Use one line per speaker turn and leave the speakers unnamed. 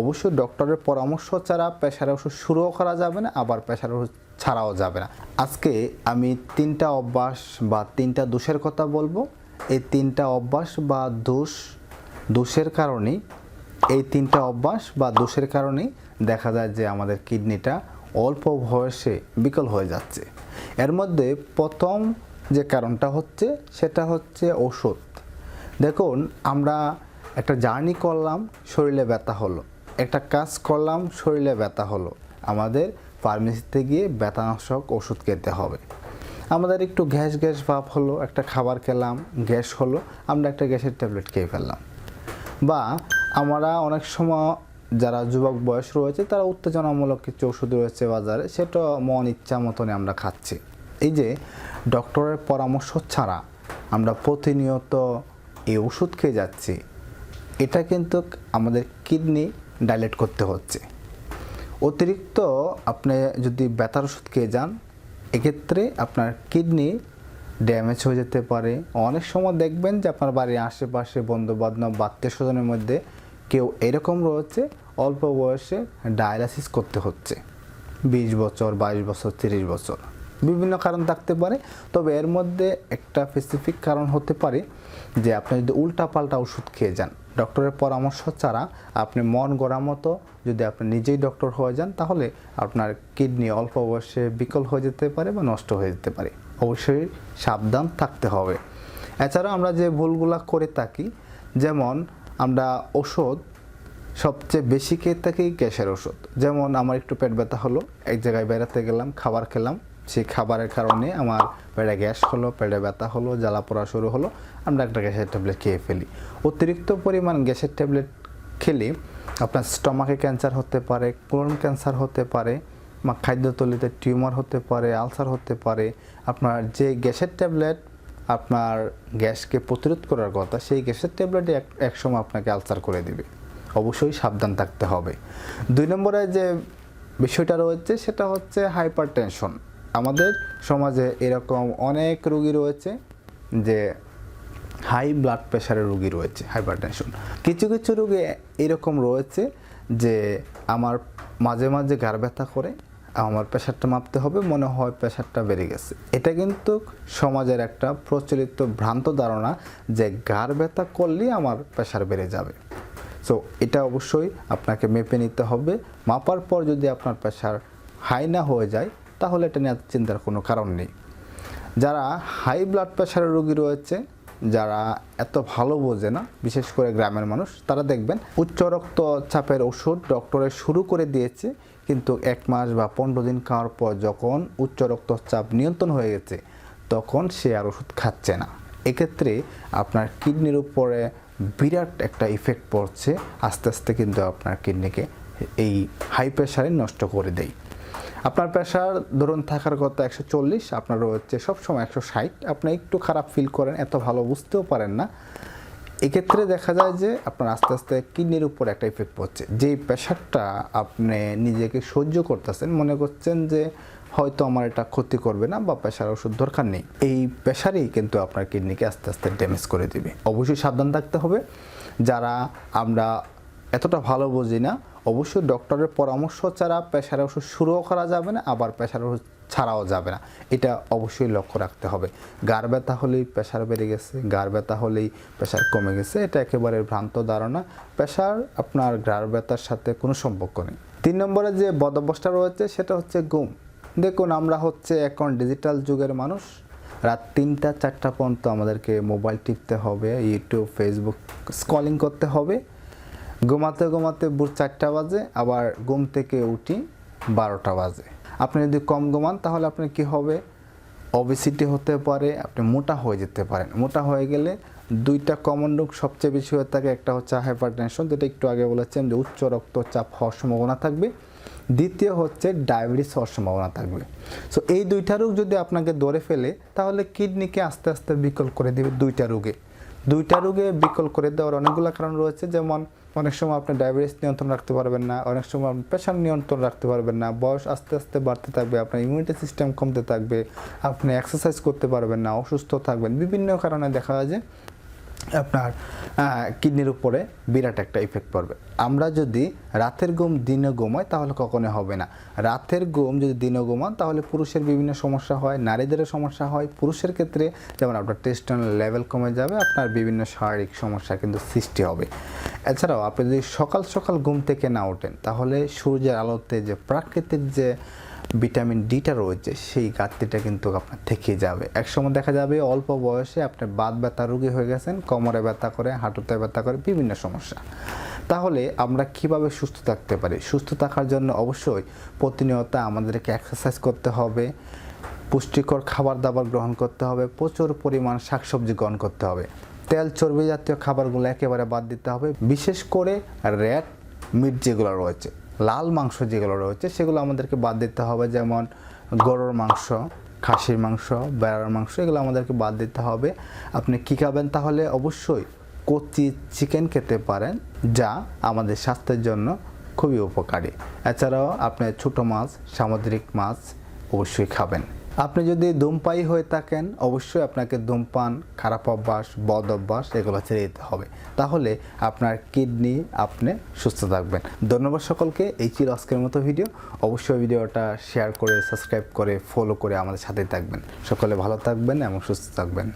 অবশ্যই ডক্টরের পরামর্শ ছাড়া প্রেশারের ওষুধ শুরুও করা যাবে না, আবার প্রেশারের ওষুধ ছাড়াও যাবে না। আজকে আমি তিনটা অভ্যাস বা তিনটা দোষের কথা বলব। এই তিনটা অভ্যাস বা দোষ, দোষের কারণেই, এই তিনটা অভ্যাস বা দোষের কারণেই দেখা যায় যে আমাদের কিডনিটা অল্প বয়সে বিকল হয়ে যাচ্ছে। এর মধ্যে প্রথম যে কারণটা হচ্ছে, সেটা হচ্ছে ওষুধ। দেখুন, আমরা একটা জার্নি করলাম, শরীরে ব্যথা হলো। একটা কাজ করলাম, শরীরে ব্যথা হলো। আমাদের ফার্মেসিতে গিয়ে ব্যথানাশক ওষুধ খেতে হবে। আমাদের একটু গ্যাস গ্যাস ভাব হলো, একটা খাবার খেলাম, গ্যাস হলো, আমরা একটা গ্যাসের ট্যাবলেট খেয়ে ফেললাম। বা আমরা অনেক সময় যারা যুবক বয়স রয়েছে, তারা উত্তেজনামূলক কিছু ওষুধ রয়েছে বাজারে, সেটা মন ইচ্ছা মতনই আমরা খাচ্ছি। এই যে ডক্টরের পরামর্শ ছাড়া আমরা প্রতিনিয়ত এই ওষুধ খেয়ে যাচ্ছি, এটা কিন্তু আমাদের কিডনি ডাইলেট করতে হচ্ছে। অতিরিক্ত আপনি যদি ব্যথার ওষুধ খেয়ে যান, এক্ষেত্রে আপনার কিডনি ড্যামেজ হয়ে যেতে পারে। অনেক সময় দেখবেন যে আপনার বাড়ির আশেপাশে বন্ধু বান্ধব আত্মীয় স্বজনের মধ্যে কেউ এরকম রয়েছে, অল্প বয়সে ডায়ালাসিস করতে হচ্ছে। বিশ বছর, বাইশ বছর, তিরিশ বছর। বিভিন্ন কারণ থাকতে পারে, তবে এর মধ্যে একটা স্পেসিফিক কারণ হতে পারে যে আপনি যদি উল্টাপাল্টা ওষুধ খেয়ে যান ডক্টরের পরামর্শ ছাড়া আপনি মন গড়া মতো যদি আপনি নিজেই ডক্টর হয়ে যান, তাহলে আপনার কিডনি অল্প বয়সে বিকল হয়ে যেতে পারে বা নষ্ট হয়ে যেতে পারে। অবশ্যই সাবধান থাকতে হবে। এছাড়া আমরা যে ভুলগুলা করে থাকি, যেমন আমরা ওষুধ, সবচেয়ে বেশি খেয়ে থাকি গ্যাসের ওষুধ। যেমন আমার একটু পেট ব্যথা হলো, এক জায়গায় বেড়াতে গেলাম, খাবার খেলাম সেই খাবারের কারণে আমার পেটে গ্যাস হলো, পেটে ব্যথা হলো, জ্বালা পড়া শুরু হলো। আমরা একটা গ্যাসের ট্যাবলেট খেয়ে ফেলি। অতিরিক্ত পরিমাণ গ্যাসের ট্যাবলেট খেলে আপনার স্টমাকে ক্যান্সার হতে পারে, কোলন ক্যান্সার হতে পারে, বা খাদ্যতলিতে টিউমার হতে পারে, আলসার হতে পারে। আপনার যে গ্যাসের ট্যাবলেট আপনার গ্যাসকে প্রতিরোধ করার কথা, সেই গ্যাসের ট্যাবলেটই এক একসময় আপনাকে আলসার করে দিবে। অবশ্যই সাবধান থাকতে হবে। দুই নম্বরে যে বিষয়টা রয়েছে, সেটা হচ্ছে হাইপার টেনশন আমাদের সমাজে এরকম অনেক রোগী রয়েছে যে হাই ব্লাড প্রেশারের রোগী রয়েছে হাইপার টেনশন কিছু কিছু রোগী এরকম রয়েছে যে আমার মাঝে মাঝে গার ব্যথা করে, আমার প্রেশারটা মাপতে হবে, মনে হয় প্রেশারটা বেড়ে গেছে। এটা কিন্তু সমাজের একটা প্রচলিত ভ্রান্ত ধারণা যে গার ব্যথা করলেই আমার প্রেশার বেড়ে যাবে। সো এটা অবশ্যই আপনাকে মেপে নিতে হবে। মাপার পর যদি আপনার প্রেশার হাই না হয়ে যায় তাহলে এটা নিয়ে চিন্তার কোনো কারণ নেই। যারা হাই ব্লাড প্রেশারের রোগী রয়েছে, যারা এত ভালো বোঝে না, বিশেষ করে গ্রামের মানুষ, তারা দেখবেন উচ্চ রক্তচাপের ওষুধ ডক্টরে শুরু করে দিয়েছে, কিন্তু এক মাস বা পনেরো দিন খাওয়ার পর যখন উচ্চ রক্তচাপ নিয়ন্ত্রণ হয়ে গেছে, তখন সে আর ওষুধ খাচ্ছে না। এক্ষেত্রে আপনার কিডনির উপরে বিরাট একটা ইফেক্ট পড়ছে, আস্তে আস্তে কিন্তু আপনার কিডনিকে এই হাই প্রেশারে নষ্ট করে দেয়। আপনার প্রেশার ধরুন থাকার কথা একশো চল্লিশ, আপনার রয়েছে সবসময় একশো ষাট। আপনি একটু খারাপ ফিল করেন, এত ভালো বুঝতেও পারেন না। এক্ষেত্রে দেখা যায় যে আপনার আস্তে আস্তে কিডনির উপর একটা ইফেক্ট পড়ছে। যেই প্রেশারটা আপনি নিজেকে সহ্য করতেছেন, মনে করছেন যে হয়তো আমার এটা ক্ষতি করবে না বা প্রেশার ওষুধ দরকার নেই, এই প্রেশারই কিন্তু আপনার কিডনিকে আস্তে আস্তে ড্যামেজ করে দিবে। অবশ্যই সাবধান থাকতে হবে। যারা আমরা এতটা ভালো বুঝি না অবশ্যই ডক্টরের পরামর্শ ছাড়া প্রেশার ওষুধ শুরুও করা যাবে না, আবার প্রেশার ওষুধ ছাড়াও যাবে না। এটা অবশ্যই লক্ষ্য রাখতে হবে। গার ব্যথা হলেই প্রেশার বেড়ে গেছে গার ব্যথা হলেই প্রেশার কমে গেছে, এটা একেবারে ভ্রান্ত ধারণা। প্রেশার আপনার গার ব্যথার সাথে কোনো সম্পর্ক নেই। তিন নম্বরে যে বদভ্যসটা রয়েছে, সেটা হচ্ছে ঘুম। দেখুন, আমরা হচ্ছে এখন ডিজিটাল যুগের মানুষ। রাত তিনটা, চারটা পর্যন্ত আমাদেরকে মোবাইল টিপতে হবে ইউটিউব ফেসবুক স্কলিং করতে হবে। ঘুমাতে ঘুমাতে ভোর চারটা বাজে, আবার ঘুম থেকে উঠি বারোটা বাজে। আপনি যদি কম ঘুমান, তাহলে আপনার কি হবে? ওবেসিটি হতে পারে, আপনি মোটা হয়ে যেতে পারেন। মোটা হয়ে গেলে দুইটা কমন রোগ সবচেয়ে বেশি হয়ে থাকে, একটা হচ্ছে হাইপার টেনশন যেটা একটু আগে বলেছেন যে উচ্চ রক্তচাপ হওয়ার সম্ভাবনা থাকবে। দ্বিতীয় হচ্ছে ডায়াবেটিস হওয়ার সম্ভাবনা থাকবে। সো এই দুইটা রোগ যদি আপনাকে ধরে ফেলে, তাহলে কিডনিকে আস্তে আস্তে বিকল করে দেবে দুইটা রোগে। দুইটা রোগে বিকল করে দেওয়ার অনেকগুলো কারণ রয়েছে। যেমন, অনেক সময় আপনি ডায়াবেটিস নিয়ন্ত্রণ রাখতে পারবেন না, অনেক সময় আপনি প্রেশার নিয়ন্ত্রণ রাখতে পারবেন না, বয়স আস্তে আস্তে বাড়তে থাকবে, আপনার ইমিউনিটি সিস্টেম কমতে থাকবে, আপনি এক্সারসাইজ করতে পারবেন না, অসুস্থ থাকবেন। বিভিন্ন কারণে দেখা যায় যে আপনার কিডনির উপরে বিরাট একটা ইফেক্ট পড়বে। আমরা যদি রাতের ঘুম দিনে ঘুমাই, তাহলে কখনো হবে না। রাতের ঘুম যদি দিনে ঘুমান, তাহলে পুরুষের বিভিন্ন সমস্যা হয়, নারীদেরও সমস্যা হয়। পুরুষের ক্ষেত্রে যেমন আপনার টেস্টন লেভেল কমে যাবে, আপনার বিভিন্ন শারীরিক সমস্যা কিন্তু সৃষ্টি হবে। এছাড়াও আপনি যদি সকাল সকাল ঘুম থেকে না ওঠেন, তাহলে সূর্যের আলোতে যে প্রাকৃতিক যে ভিটামিন ডিটা রয়েছে, সেই ঘাটতিটা কিন্তু আপনার থেকে যাবে। একসময় দেখা যাবে অল্প বয়সে আপনার বাত ব্যথা রোগী হয়ে গেছেন, কোমরে ব্যথা করে, হাঁটুতে ব্যথা করে, বিভিন্ন সমস্যা। তাহলে আমরা কীভাবে সুস্থ থাকতে পারি? সুস্থ থাকার জন্য অবশ্যই প্রতিনিয়ত আমাদেরকে এক্সারসাইজ করতে হবে, পুষ্টিকর খাবার দাবার গ্রহণ করতে হবে, প্রচুর পরিমাণ শাকসবজি গ্রহণ করতে হবে। তেল চর্বি জাতীয় খাবারগুলো একেবারে বাদ দিতে হবে, বিশেষ করে রেড মিট যেগুলো রয়েছে। লাল মাংস যেগুলো রয়েছে, সেগুলো আমাদেরকে বাদ দিতে হবে, যেমন গরুর মাংস, খাসির মাংস, বেড়ার মাংস, এগুলো আমাদেরকে বাদ দিতে হবে। আপনি কী খাবেন তাহলে? অবশ্যই কচি চিকেন খেতে পারেন, যা আমাদের স্বাস্থ্যের জন্য খুবই উপকারী। এছাড়াও আপনি ছোটো মাছ, সামুদ্রিক মাছ অবশ্যই খাবেন। আপনি যদি ধূমপাই হয়ে থাকেন, অবশ্যই আপনাকে ধূমপান, খারাপ অভ্যাস, বদ অভ্যাস, এগুলো ছেড়ে দিতে হবে। তাহলে আপনার কিডনি আপনি সুস্থ থাকবেন। ধন্যবাদ সকলকে। এই ছিল আজকের মতো ভিডিও। অবশ্যই ভিডিওটা শেয়ার করে, সাবস্ক্রাইব করে ফলো করে আমাদের সাথে থাকবেন। সকলে ভালো থাকবেন এবং সুস্থ থাকবেন।